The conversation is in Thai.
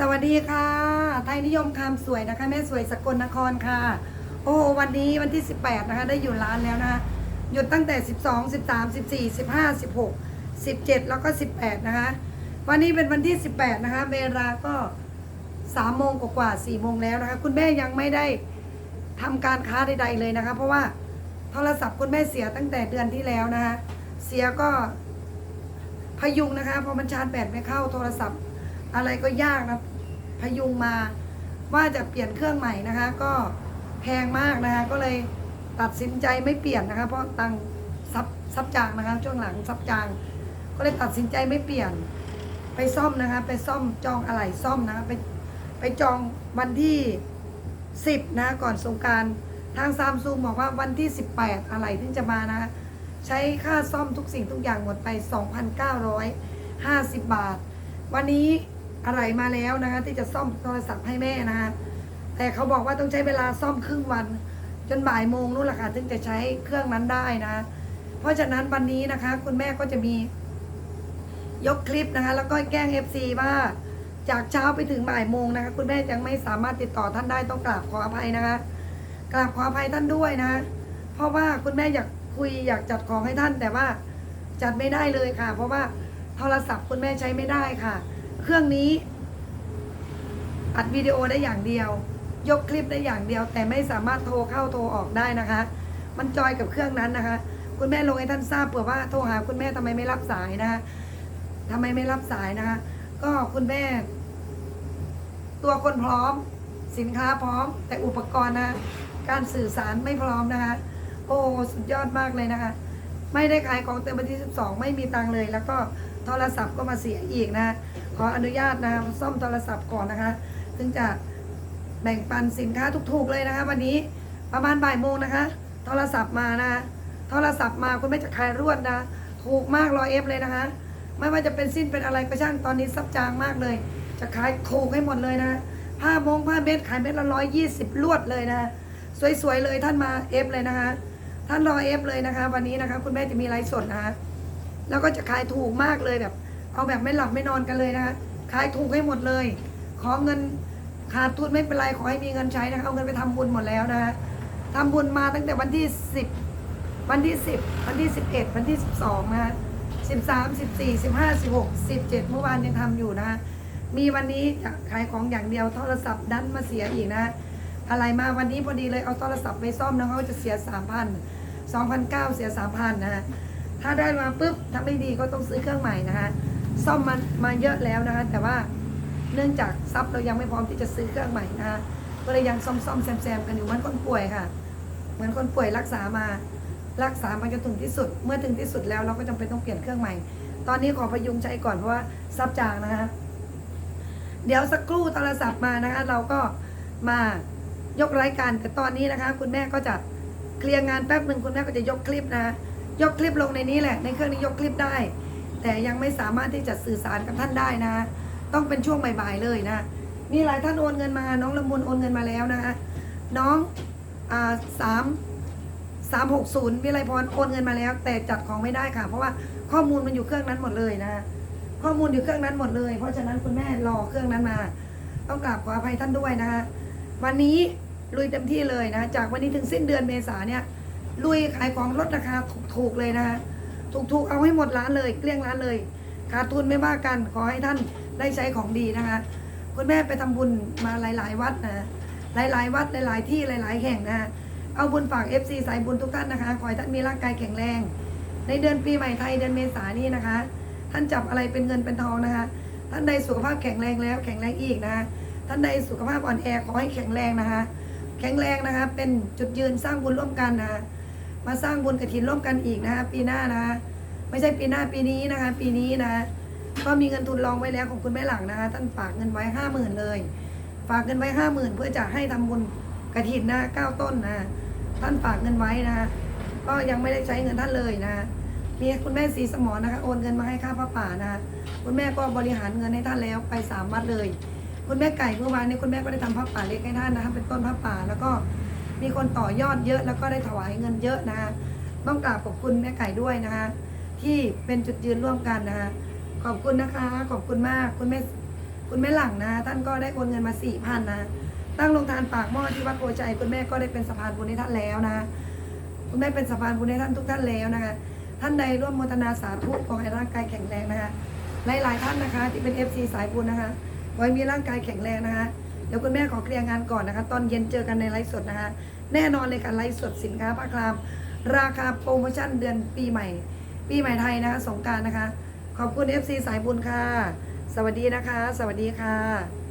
สวัสดีค่ะ ไทยนิยมคำสวยนะคะ แม่สวยสกลนครค่ะ โอ้วันนี้วันที่ 18 นะคะ ได้อยู่ร้านแล้วนะคะหยุดตั้งแต่ 12 13 14 15 16 17 แล้วก็ 18 นะคะ วันนี้เป็นวันที่ 18 นะคะเวลาก็ 3 โมงกว่าๆ4โมงแล้วนะคะ คุณแม่ยังไม่ได้ทำการค้าใด ๆ เลยนะคะ เพราะว่าโทรศัพท์คุณแม่เสียตั้งแต่เดือนที่แล้วนะคะ เสียก็พยุงนะคะพอมันชาร์จแบตไม่เข้าโทรศัพท์ อะไรก็ยากนะพยุงมาว่าจะเปลี่ยนเครื่องใหม่นะคะ ก็แพงมากนะคะ ก็เลยตัดสินใจไม่เปลี่ยนนะคะ เพราะตังซับซับจางนะคะ ช่วงหลังซับจาง ก็เลยตัดสินใจไม่เปลี่ยน ไปซ่อมนะคะ ไปซ่อมจองอะไหล่ซ่อมนะคะไปไปจองวันที่สิบนะก่อนสงการทางซามซูงบอกว่าวันที่สิบแปดอะไหล่ถึงจะมานะะใช้ค่าซ่อมทุกสิ่งทุกอย่างหมดไป2,950บาท วันนี้ อะไรมาแล้วนะคะ ที่จะซ่อมโทรศัพท์ให้แม่นะคะแต่เขาบอกว่าต้องใช้เวลาซ่อมครึ่งวัน จนบ่ายโมงนู่นแหละค่ะถึงจะใช้เครื่องนั้นได้นะ เพราะฉะนั้นวันนี้นะคะ คุณแม่ก็จะมี ยกคลิปนะคะ แล้วก็แกล้ง FC ว่าจากเช้าไปถึงบ่ายโมงนะคะ คุณแม่ยังไม่สามารถติดต่อท่านได้ต้องกราบขออภัยนะคะกราบขออภัยท่านด้วยนะ เพราะว่าคุณแม่อยากคุยอยากจัดของให้ท่านแต่ว่าจัดไม่ได้เลยค่ะ เพราะว่าโทรศัพท์คุณแม่ใช้ไม่ได้ค่ะ เครื่องนี้ อัดวิดีโอได้อย่างเดียว ยกคลิปได้อย่างเดียว แต่ไม่สามารถโทรเข้าโทรออกได้นะคะ มันจอยกับเครื่องนั้นนะคะ คุณแม่ลงให้ท่านทราบเผื่อว่าโทรหาคุณแม่ทำไมไม่รับสายนะคะทำไมไม่รับสายนะคะ ก็คุณแม่ ตัวคนพร้อม สินค้าพร้อม แต่อุปกรณ์นะการสื่อสารไม่พร้อมนะคะ โอ้สุดยอดมากเลยนะคะ ไม่ได้ขายของเต็มวันที่ 12 ไม่มีตังเลย แล้วก็โทรศัพท์ก็มาเสียอีกนะ ขออนุญาตนะคะซ่อมโทรศัพท์ก่อนนะคะถึงจะแบ่งปันสินค้าถูกๆเลยนะคะ วันนี้ประมาณบ่ายโมงนะคะ โทรศัพท์มานะคะโทรศัพท์มาคุณแม่จะขายรวดนะถูกมากรอเอฟเลยนะคะ ไม่ว่าจะเป็นสิ้นเป็นอะไรก็ช่างตอนนี้ซับจางมากเลย จะขายถูกให้หมดเลยนะผ้าโมงผ้าเม็ดขายเม็ดละร้อยยี่สิบลวดเลยนะสวยๆเลยท่านมาเอฟเลยนะคะ ท่านรอเอฟเลยนะคะ วันนี้นะคะ คุณแม่จะมีไลฟ์สดนะคะแล้วก็จะขายถูกมากเลยแบบ เอาแบบไม่หลับไม่นอนกันเลยนะคะขายถูกให้หมดเลย ขอเงินขาดทุนไม่เป็นไรขอให้มีเงินใช้นะคะเอาเงินไปทำบุญหมดแล้วนะคะทำบุญมาตั้งแต่วันที่สิบวันที่สิบวันที่สิบเอ็ดวันที่สิบสองนะคะสิบสามสิบสี่สิบห้าสิบหกสิบเจ็ดเมื่อวานยังทำอยู่นะคะมีวันนี้จะขายของอย่างเดียวโทรศัพท์ดันมาเสียอีกนะ อะไรมาวันนี้พอดีเลยเอาโทรศัพท์ไปซ่อมนะเขาจะเสียสามพันสองพันเก้าเสียสามพันนะฮะถ้าได้มาปุ๊บถ้าไม่ดีก็ต้องซื้อเครื่องใหม่นะฮะ ซ่อมมันมาเยอะแล้วนะคะ แต่ว่าเนื่องจากทรัพย์เรายังไม่พร้อมที่จะซื้อเครื่องใหม่นะฮะก็เลยยังซ่อมซ่อมๆแซมแซมๆกันอยู่เหมือนคนป่วยค่ะ เหมือนคนป่วยรักษามารักษามาจนถึงที่สุด เมื่อถึงที่สุดแล้วเราก็จำเป็นต้องเปลี่ยนเครื่องใหม่ ตอนนี้ขอพยุงใช้ก่อนเพราะว่าซับจางนะคะเดี๋ยวสักครู่โทรศัพท์มานะคะ เราก็มายกรายการแต่ตอนนี้นะคะ คุณแม่ก็จะเคลียร์งานแป๊บหนึ่งคุณแม่ก็จะยกคลิปนะ ยกคลิปลงในนี้แหละ ในเครื่องนี้ยกคลิปได้ แต่ยังไม่สามารถที่จะสื่อสารกับท่านได้นะ ต้องเป็นช่วงบ่ายๆเลยนะมีหลายท่านโอนเงินมา น้องละมุนโอนเงินมาแล้วนะคะน้องอ่าสามสามหกศูนย์วิไลพรโอนเงินมาแล้ว แต่จัดของไม่ได้ค่ะ เพราะว่าข้อมูลมันอยู่เครื่องนั้นหมดเลยนะ ข้อมูลอยู่เครื่องนั้นหมดเลย เพราะฉะนั้นคุณแม่รอเครื่องนั้นมา ต้องกราบขออภัยท่านด้วยนะคะวันนี้ลุยเต็มที่เลยนะ จากวันนี้ถึงสิ้นเดือนเมษาเนี่ยลุยขายของลดราคาถูกๆเลยนะคะ ถูกๆเอาให้หมดร้านเลยเกลี้ยงร้านเลยขาดทุนไม่ว่ากันขอให้ท่านได้ใช้ของดีนะคะ คุณแม่ไปทำบุญมาหลาย ๆ วัดนะหลาย ๆ วัดหลาย ๆ ที่หลาย ๆ แห่งนะ เอาบุญฝาก FC สายบุญทุกท่านนะคะ ขอให้ท่านมีร่างกายแข็งแรง ในเดือนปีใหม่ไทยเดือนเมษายนนี้นะคะ ท่านจับอะไรเป็นเงินเป็นทองนะคะ ท่านใดสุขภาพแข็งแรงแล้วแข็งแรงอีกนะคะท่านใดสุขภาพอ่อนแอขอให้แข็งแรงนะคะ แข็งแรงนะคะ เป็นจุดยืนสร้างบุญร่วมกันนะคะ มาสร้างบุญกระถินร่วมกันอีกนะคะปีหน้านะคะไม่ใช่ปีหน้าปีนี้นะคะ ปีนี้นะ ก็มีเงินทุนรองไว้แล้วของคุณแม่หลังนะคะ ท่านฝากเงินไว้ห้าหมื่นเลย ฝากเงินไว้ห้าหมื่นเพื่อจะให้ทำบุญกระถินนะเก้าต้นนะ ท่านฝากเงินไว้นะ ก็ยังไม่ได้ใช้เงินท่านเลยนะมีคุณแม่สีสมอนะคะโอนเงินมาให้ค่าพระป่านะคุณแม่ก็บริหารเงินให้ท่านแล้วไปสามวัดเลย คุณแม่ไก่เมื่อวานนี้คุณแม่ก็ได้ทำพระป่าเล็กให้ท่านนะคะเป็นต้นพระป่าแล้วก็ มีคนต่อยอดเยอะแล้วก็ได้ถวายเงินเยอะนะคะต้องกราบขอบคุณแม่ไก่ด้วยนะคะที่เป็นจุดยืนร่วมกันนะคะขอบคุณนะคะ ขอบคุณมากคุณแม่คุณแม่หลังนะ ท่านก็ได้โอนเงินมาสี่พันนะตั้งโรงทานปากหม้อที่วัดโพชัยคุณแม่ก็ได้เป็นสะพานบุญให้ท่านแล้วนะ คุณแม่เป็นสะพานบุญให้ท่านทุกท่านแล้วนะคะ ท่านใดร่วมโมทนาสาธุขอให้ร่างกายแข็งแรงนะคะ หลาย ๆ ท่านนะคะ ที่เป็น FC สายบุญนะคะขอให้มีร่างกายแข็งแรงนะคะ เดี๋ยวคุณแม่ขอเคลียร์งานก่อนนะคะ ตอนเย็นเจอกันในไลฟ์สดนะคะ แน่นอนเลยค่ะไลฟ์สดสินค้าผ้าคลาม ราคาโปรโมชั่นเดือนปีใหม่ ปีใหม่ไทยนะคะ สงการนะคะ ขอบคุณ FC สายบุญค่ะ สวัสดีนะคะ สวัสดีค่ะ